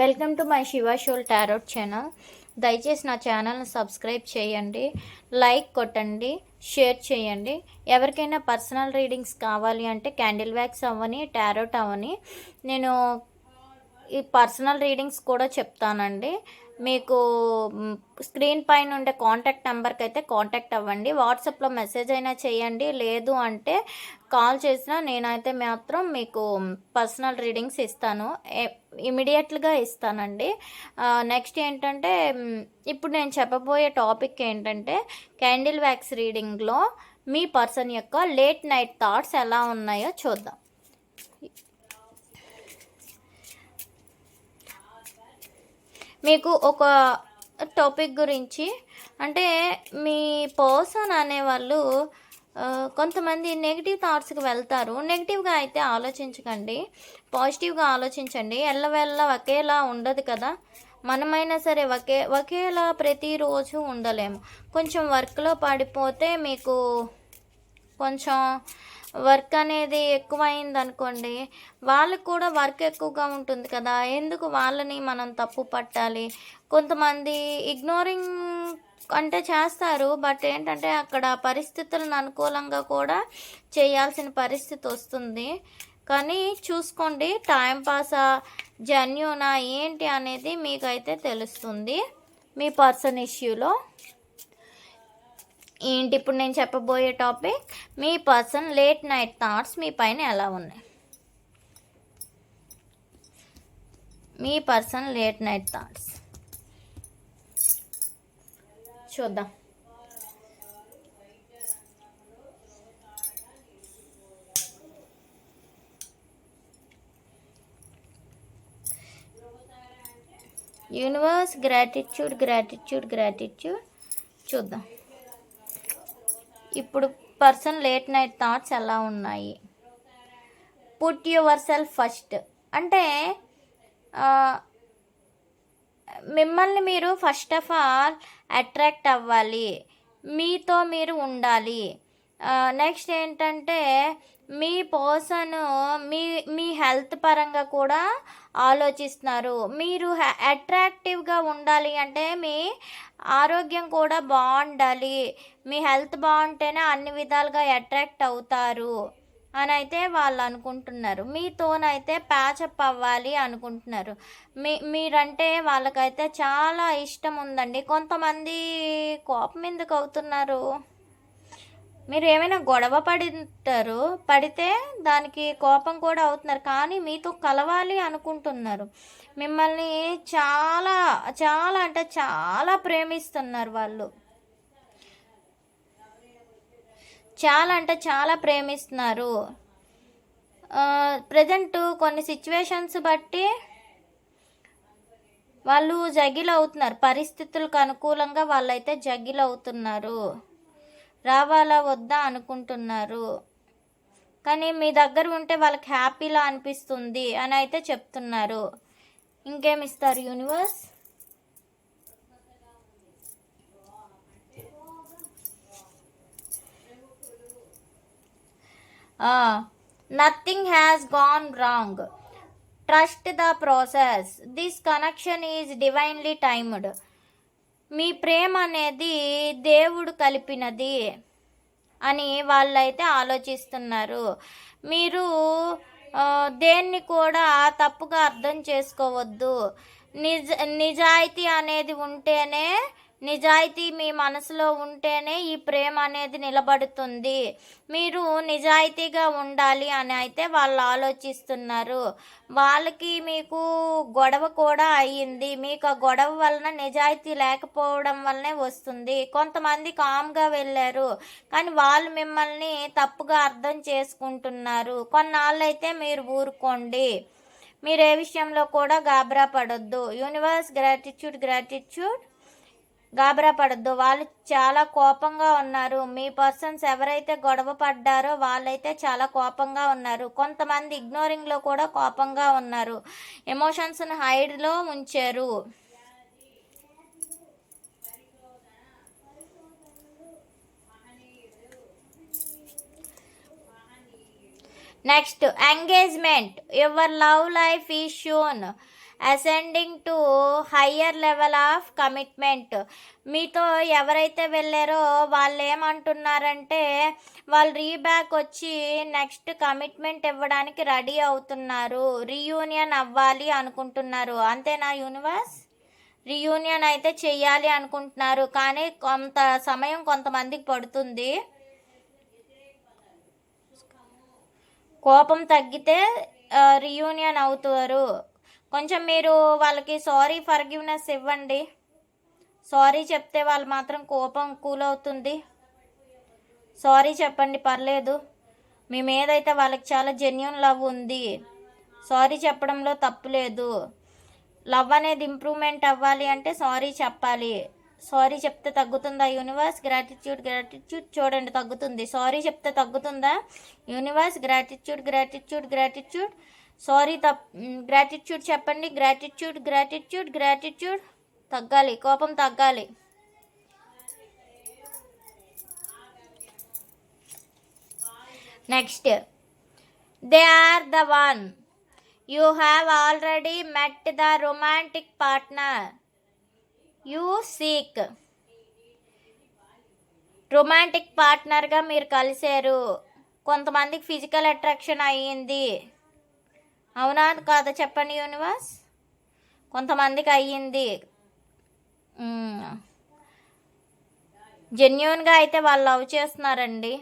Welcome to my Shiva soul tarot channel. దయచేసి నా ఛానల్ని సబ్స్క్రైబ్ చేయండి లైక్ కొట్టండి షేర్ చేయండి. ఎవరికైనా పర్సనల్ రీడింగ్స్ కావాలి అంటే క్యాండిల్ వ్యాక్స్ అవ్వని టారోట్ అవ్వని నేను ఈ పర్సనల్ రీడింగ్స్ కూడా చెప్తానండి. మీకు స్క్రీన్ పైన ఉండే కాంటాక్ట్ నెంబర్కి అయితే కాంటాక్ట్ అవ్వండి. వాట్సాప్లో మెసేజ్ అయినా చేయండి. లేదు అంటే కాల్ చేసినా నేనైతే మాత్రం మీకు పర్సనల్ రీడింగ్స్ ఇస్తాను. ఇమీడియట్గా ఇస్తానండి. నెక్స్ట్ ఏంటంటే ఇప్పుడు నేను చెప్పబోయే టాపిక్ ఏంటంటే క్యాండిల్ వ్యాక్స్ రీడింగ్లో మీ పర్సన్ యొక్క లేట్ నైట్ థాట్స్ ఎలా ఉన్నాయో చూద్దాం. మీకు ఒక టాపిక్ గురించి అంటే మీ పర్సన్ అనేవాళ్ళు వాళ్ళు కొంతమంది నెగిటివ్ థాట్స్కి వెళ్తారు. నెగిటివ్గా అయితే ఆలోచించకండి. పాజిటివ్గా ఆలోచించండి. ఎల్లవెల్ల ఒకేలా ఉండదు కదా. మనమైనా సరే ఒకే ఒకేలా ప్రతిరోజు ఉండలేము. కొంచెం వర్క్లో పడిపోతే మీకు కొంచెం వర్క్ అనేది ఎక్కువైంది అనుకోండి వాళ్ళకు కూడా వర్క్ ఎక్కువగా ఉంటుంది కదా. ఎందుకు వాళ్ళని మనం తప్పు పట్టాలి? కొంతమంది ఇగ్నోరింగ్ అంటే చేస్తారు బట్ ఏంటంటే అక్కడ పరిస్థితులను అనుకూలంగా కూడా చేయాల్సిన పరిస్థితి వస్తుంది. కానీ చూసుకోండి టైం పాసా జన్యునా ఏంటి అనేది మీకైతే తెలుస్తుంది. మీ పర్సన్ ఇష్యూలో ఏంటి ఇప్పుడు నేను చెప్పబోయే టాపిక్ మీ పర్సన్ లేట్ నైట్ థాట్స్ మీ పైన ఎలా ఉన్నాయి? మీ పర్సన్ లేట్ నైట్ థాట్స్ చూద్దాం. Universe gratitude gratitude gratitude. చూద్దాం. ఇప్పుడు పర్సన్ లేట్ నైట్ థాట్స్ ఎలా ఉన్నాయి? Put yourself first. అంటే మిమ్మల్ని మీరు ఫస్ట్ ఆఫ్ ఆల్ అట్రాక్ట్ అవ్వాలి. మీతో మీరు ఉండాలి. నెక్స్ట్ ఏంటంటే మీ పర్సన్ మీ మీ హెల్త్ పరంగా కూడా ఆలోచిస్తున్నారు. మీరు అట్రాక్టివ్గా ఉండాలి అంటే మీ ఆరోగ్యం కూడా బాగుండాలి. మీ హెల్త్ బాగుంటేనే అన్ని విధాలుగా అట్రాక్ట్ అవుతారు. అని అయితే వాళ్ళు అనుకుంటున్నారు మీతోనైతే ప్యాచప్ అవ్వాలి అనుకుంటున్నారు. మీ మీరంటే వాళ్ళకైతే చాలా ఇష్టం ఉందండి కొంతమంది కోపం ఎందుకు అవుతున్నారు? మీరు ఏమైనా గొడవ పడింటారు పడితే దానికి కోపం కూడా అవుతున్నారు. కానీ మీతో కలవాలి అనుకుంటున్నారు. మిమ్మల్ని చాలా చాలా అంటే చాలా ప్రేమిస్తున్నారు వాళ్ళు. చాలా అంటే చాలా ప్రేమిస్తున్నారు. ప్రజెంట్ కొన్ని సిచ్యువేషన్స్ బట్టి వాళ్ళు జగిలు అవుతున్నారు పరిస్థితులకు అనుకూలంగా వాళ్ళైతే జగిలు అవుతున్నారు రావాలా వద్దా అనుకుంటున్నారు. కానీ మీ దగ్గర ఉంటే వాళ్ళకి హ్యాపీలా అనిపిస్తుంది అని అయితే చెప్తున్నారు. ఇంకేమిస్తారు universe nothing has gone wrong trust the process this connection is divinely timed మీ ప్రేమ అనేది దేవుడు కలిపినది అని వాళ్ళైతే ఆలోచిస్తున్నారు. మీరు దేన్ని కూడా తప్పుగా అర్థం చేసుకోవద్దు. నిజ నిజాయితీ అనేది ఉంటేనే నిజాయితీ మీ మనసులో ఉంటేనే ఈ ప్రేమ అనేది నిలబడుతుంది. మీరు నిజాయితీగా ఉండాలి అని అయితే వాళ్ళు ఆలోచిస్తున్నారు. వాళ్ళకి మీకు గొడవ కూడా అయ్యింది. మీకు ఆ గొడవ వలన నిజాయితీ లేకపోవడం వల్లనే వస్తుంది. కొంతమంది కామ్గా వెళ్ళారు. కానీ వాళ్ళు మిమ్మల్ని తప్పుగా అర్థం చేసుకుంటున్నారు. కొన్నాళ్ళు అయితే మీరు ఊరుకోండి. మీరు ఏ విషయంలో కూడా గాబరా పడొద్దు. Universe gratitude gratitude. గాబరా పడద్దు. వాళ్ళు చాలా కోపంగా ఉన్నారు. మీ పర్సన్స్ ఎవరైతే గొడవ పడ్డారో వాళ్ళైతే చాలా కోపంగా ఉన్నారు. కొంతమంది ఇగ్నోరింగ్లో కూడా కోపంగా ఉన్నారు. ఎమోషన్స్ని హైడ్లో ఉంచారు. Next engagement your love life ఈ shown ascending to higher level of commitment మీతో ఎవరైతే వెళ్ళారో వాళ్ళు ఏమంటున్నారంటే వాళ్ళు రీబ్యాక్ వచ్చి నెక్స్ట్ కమిట్మెంట్ ఇవ్వడానికి రెడీ అవుతున్నారు. రీయూనియన్ అవ్వాలి అనుకుంటున్నారు. అంతేనా యూనివర్స్ రీయూనియన్ అయితే చేయాలి అనుకుంటున్నారు. కానీ కొంత సమయం కొంతమందికి పడుతుంది. కోపం తగ్గితే రీయూనియన్ అవుతారు. కొంచెం మీరు వాళ్ళకి సారీ ఫర్గివ్నెస్ ఇవ్వండి. సారీ చెప్తే వాళ్ళు మాత్రం కోపం కూల్ అవుతుంది సారీ చెప్పండి పర్లేదు. మీ మీదైతే వాళ్ళకి చాలా జెన్యున్ లవ్ ఉంది. సారీ చెప్పడంలో తప్పు లేదు. లవ్ అనేది ఇంప్రూవ్మెంట్ అవ్వాలి అంటే సారీ చెప్పాలి. సారీ చెప్తే తగ్గుతుందా యూనివర్స్ గ్రాటిట్యూడ్ గ్రాటిట్యూడ్ చూడండి తగ్గుతుంది. సారీ చెప్తే తగ్గుతుందా? Universe gratitude gratitude gratitude sorry తప్ గ్రాటిట్యూడ్ చెప్పండి. గ్రాటిట్యూడ్ గ్రాటిట్యూడ్ గ్రాటిట్యూడ్ తగ్గాలి కోపం తగ్గాలి. Next they are the one you have already met the romantic partner you seek romantic పార్ట్నర్గా మీరు కలిశారు. కొంతమందికి ఫిజికల్ అట్రాక్షన్ అయ్యింది. అవునా కాదా చెప్పండి యూనివర్స్. కొంతమందికి అయ్యింది. జెన్యున్గా అయితే వాళ్ళు లవ్ చేస్తున్నారండి.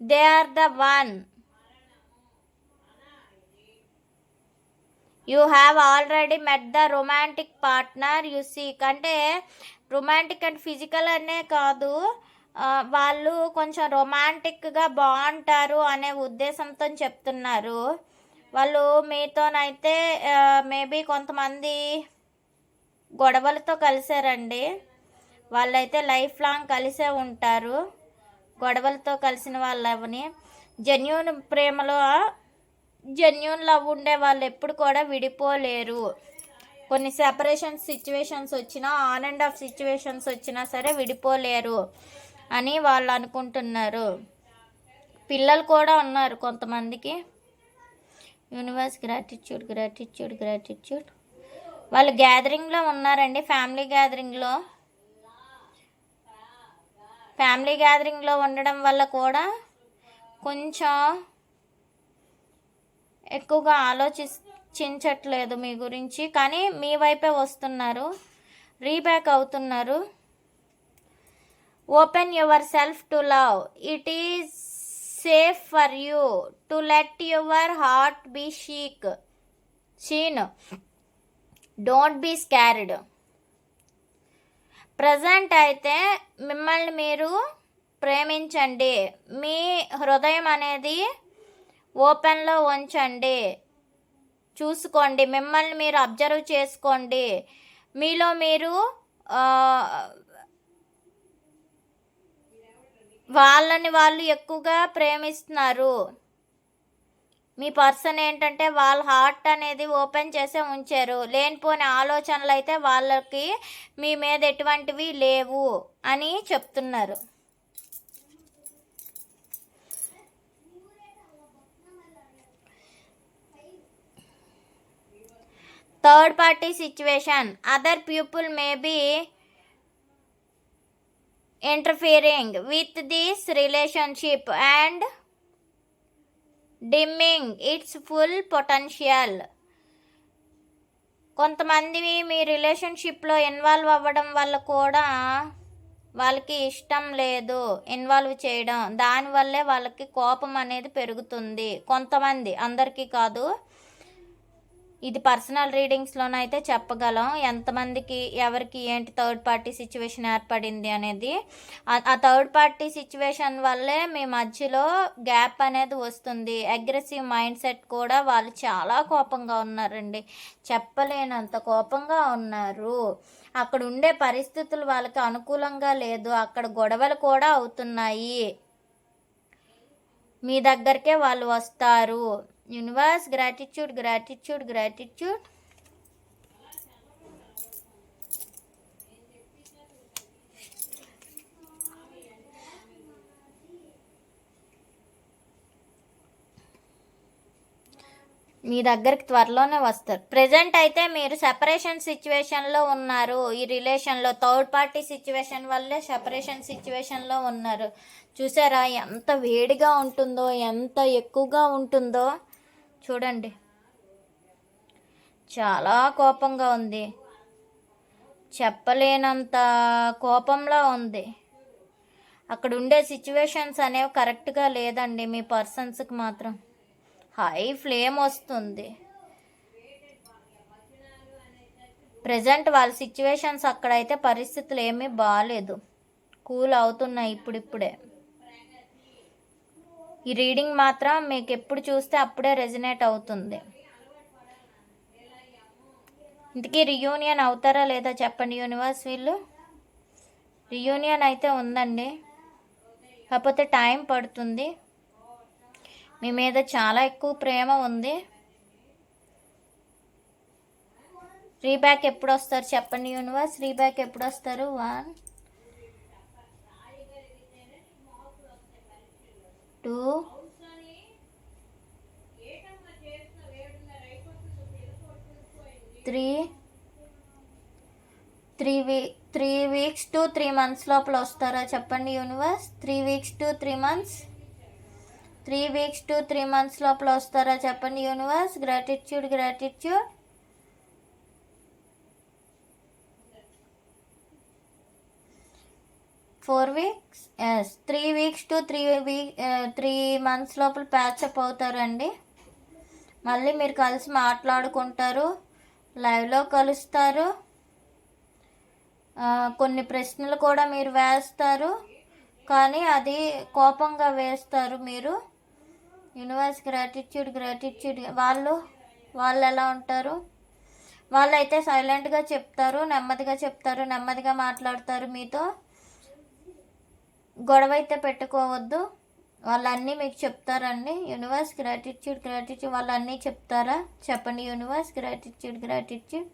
They are the one. You have already met the romantic partner you seek అంటే రొమాంటిక్ అండ్ ఫిజికల్ అనే కాదు. వాళ్ళు కొంచెం రొమాంటిక్గా బాగుంటారు అనే ఉద్దేశంతో చెప్తున్నారు. వాళ్ళు మీతోనైతే మేబీ కొంతమంది గొడవలతో కలిసారండి. వాళ్ళైతే లైఫ్ లాంగ్ కలిసే ఉంటారు. గొడవలతో కలిసిన వాళ్ళని జెన్యున్ ప్రేమలో జెన్యున్ లవ్ ఉండే వాళ్ళు ఎప్పుడు కూడా విడిపోలేరు. కొన్ని సెపరేషన్ సిచ్యువేషన్స్ వచ్చినా ఆన్ అండ్ ఆఫ్ సిచ్యువేషన్స్ వచ్చినా సరే విడిపోలేరు అని వాళ్ళు అనుకుంటున్నారు. పిల్లలు కూడా ఉన్నారు కొంతమందికి. Universe gratitude gratitude gratitude. వాళ్ళు గ్యాదరింగ్లో ఉన్నారండి ఫ్యామిలీ గ్యాదరింగ్లో. ఫ్యామిలీ గ్యాదరింగ్లో ఉండడం వల్ల కూడా కొంచెం ఎక్కువగా ఆలోచించట్లేదు మీ గురించి కానీ మీ వైపే వస్తున్నారు రీబ్యాక్ అవుతున్నారు. Open yourself to love. It is safe for you to let your heart be షీక్ seen don't be scared present అయితే మిమ్మల్ని మీరు ప్రేమించండి. మీ హృదయం అనేది ఓపెన్లో ఉంచండి. చూసుకోండి. మిమ్మల్ని మీరు అబ్జర్వ్ చేసుకోండి. మీలో మీరు ఆ, వాళ్ళని వాళ్ళు ఎక్కువగా ప్రేమిస్తున్నారు. మీ పర్సన్ ఏంటంటే వాళ్ళ హార్ట్ అనేది ఓపెన్ చేసే ఉంచారు. లేనిపోని ఆలోచనలు అయితే వాళ్ళకి మీ మీద ఎటువంటివి లేవు అని చెప్తున్నారు. Third party situation. Other people may be interfering with this relationship and dimming its full potential కొంతమంది మీ రిలేషన్షిప్లో ఇన్వాల్వ్ అవ్వడం వల్ల కూడా వాళ్ళకి ఇష్టం లేదు ఇన్వాల్వ్ చేయడం. దానివల్లే వాళ్ళకి కోపం అనేది పెరుగుతుంది. కొంతమంది అందరికీ కాదు ఇది పర్సనల్ రీడింగ్స్లోనైతే చెప్పగలం. ఎంతమందికి ఎవరికి ఏంటి థర్డ్ పార్టీ సిచ్యువేషన్ ఏర్పడింది అనేది. ఆ- థర్డ్ పార్టీ సిచ్యువేషన్ వల్లే మీ మధ్యలో గ్యాప్ అనేది వస్తుంది. అగ్రెసివ్ మైండ్ సెట్ కూడా వాళ్ళు చాలా కోపంగా ఉన్నారండి. చెప్పలేనంత కోపంగా ఉన్నారు. అక్కడ ఉండే పరిస్థితులు వాళ్ళకి అనుకూలంగా లేదు. అక్కడ గొడవలు కూడా అవుతున్నాయి. మీ దగ్గరకే వాళ్ళు వస్తారు. యూనివర్స్ గ్రాటిట్యూడ్ గ్రాటిట్యూడ్ గ్రాటిట్యూడ్ మీ దగ్గరికి త్వరలోనే వస్తారు. ప్రజెంట్ అయితే మీరు సెపరేషన్ సిచ్యువేషన్లో ఉన్నారు. ఈ రిలేషన్లో థర్డ్ పార్టీ సిచ్యువేషన్ వల్లే సెపరేషన్ సిచ్యువేషన్లో ఉన్నారు. చూసారా ఎంత వేడిగా ఉంటుందో ఎంత ఎక్కువగా ఉంటుందో. చూడండి. చాలా కోపంగా ఉంది. చెప్పలేనంత కోపంలో ఉంది. అక్కడ ఉండే సిచ్యువేషన్స్ అనేవి కరెక్ట్గా లేదండి మీ పర్సన్స్కి మాత్రం. హై ఫ్లేమ్ వస్తుంది. ప్రజెంట్ వాళ్ళ సిచ్యువేషన్స్ అక్కడైతే పరిస్థితులు ఏమీ బాగాలేదు కూల్ అవుతున్నాయి ఇప్పుడిప్పుడే. ఈ రీడింగ్ మాత్రం మీకు ఎప్పుడు చూస్తే అప్పుడే రెజినేట్ అవుతుంది. ఇంతకీ రియూనియన్ అవుతారా లేదా చెప్పండి యూనివర్స్ వీళ్ళు? రియూనియన్ అయితే ఉందండి. కాకపోతే టైం పడుతుంది. మీ మీద చాలా ఎక్కువ ప్రేమ ఉంది. రీబ్యాక్ ఎప్పుడు వస్తారు చెప్పండి యూనివర్స్? రీబ్యాక్ ఎప్పుడు వస్తారు? One two three. Three we three weeks to three months లోపల వస్తారా చెప్పండి universe? Three weeks to three months? Three weeks to three months లోపల వస్తారా చెప్పండి universe? Gratitude gratitude. Four weeks yes three weeks to three week three months లోపల patch up అవుతారండి. మళ్ళీ మీరు కలిసి మాట్లాడుకుంటారు లైవ్లో కలుస్తారు. Uh, కొన్ని ప్రశ్నలు కూడా మీరు వేస్తారు. కానీ అది కోపంగా వేస్తారు మీరు. యూనివర్స్ గ్రాటిట్యూడ్ గ్రాటిట్యూడ్ వాళ్ళు వాళ్ళు ఎలా ఉంటారు? వాళ్ళైతే సైలెంట్గా చెప్తారు నెమ్మదిగా చెప్తారు నెమ్మదిగా మాట్లాడతారు మీతో. గొడవ అయితే పెట్టుకోవద్దు. వాళ్ళన్నీ మీకు చెప్తారండి. యూనివర్స్ గ్రాటిట్యూడ్ గ్రాటిట్యూడ్ వాళ్ళు అన్నీ చెప్తారా? చెప్పండి. యూనివర్స్ గ్రాటిట్యూడ్ గ్రాటిట్యూడ్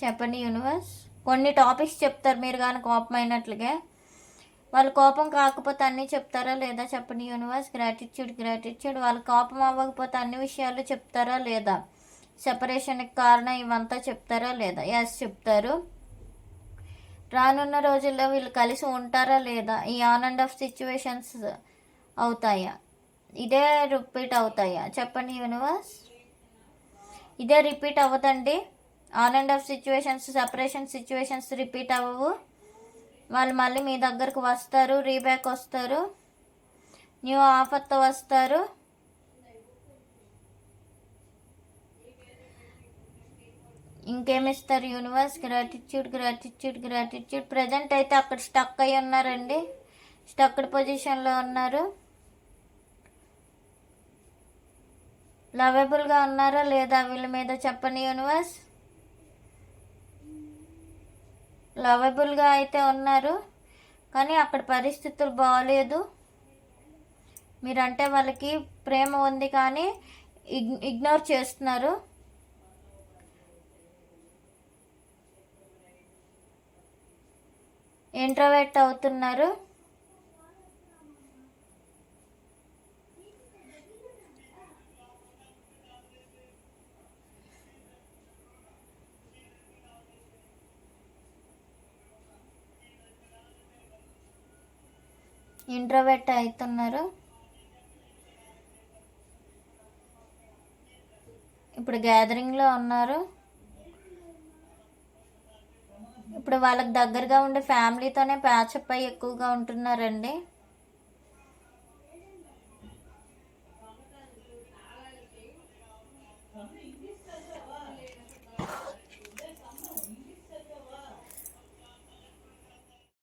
చెప్పండి యూనివర్స్ కొన్ని టాపిక్స్ చెప్తారు మీరు కానీ కోపం అయినట్లుగా వాళ్ళు కోపం కాకపోతే అన్నీ చెప్తారా లేదా? చెప్పండి. యూనివర్స్ గ్రాటిట్యూడ్ గ్రాటిట్యూడ్ వాళ్ళు కోపం అవ్వకపోతే అన్ని విషయాలు చెప్తారా లేదా? సెపరేషన్కి కారణం ఇవంతా చెప్తారా లేదా? ఎస్ చెప్తారు. రానున్న రోజుల్లో వీళ్ళు కలిసి ఉంటారా లేదా? ఈ ఆన్ అండ్ ఆఫ్ సిచ్యువేషన్స్ అవుతాయా? ఇదే రిపీట్ అవుతాయా? చెప్పండి యూనివర్స్. ఇదే రిపీట్ అవ్వదండి. On and off situations separation situations repeat అవ్వవు. వాళ్ళు మళ్ళీ మీ దగ్గరకు వస్తారు రీబ్యాక్ వస్తారు. న్యూ ఆఫర్తో వస్తారు. ఇంకేమిస్తారు universe gratitude gratitude gratitude present అయితే అక్కడ స్టక్ అయి ఉన్నారండి. స్టక్డ్ పొజిషన్లో ఉన్నారు. లవబుల్గా ఉన్నారా లేదా వీళ్ళ మీద చెప్పండి యూనివర్స్ లవబుల్గా అయితే ఉన్నారు. కానీ అక్కడ పరిస్థితులు బాగాలేదు మీరంటే వాళ్ళకి ప్రేమ ఉంది కానీ ఇగ్ ఇగ్నోర్ చేస్తున్నారు. ఇంట్రోవర్ట్ అవుతున్నారు. ఇంట్రోవర్ట్ అవుతున్నారు. ఇప్పుడు గ్యాదరింగ్లో ఉన్నారు. ఇప్పుడు వాళ్ళకి దగ్గరగా ఉండే ఫ్యామిలీతోనే ప్యాచప్ అయ్యి ఎక్కువగా ఉంటున్నారండి.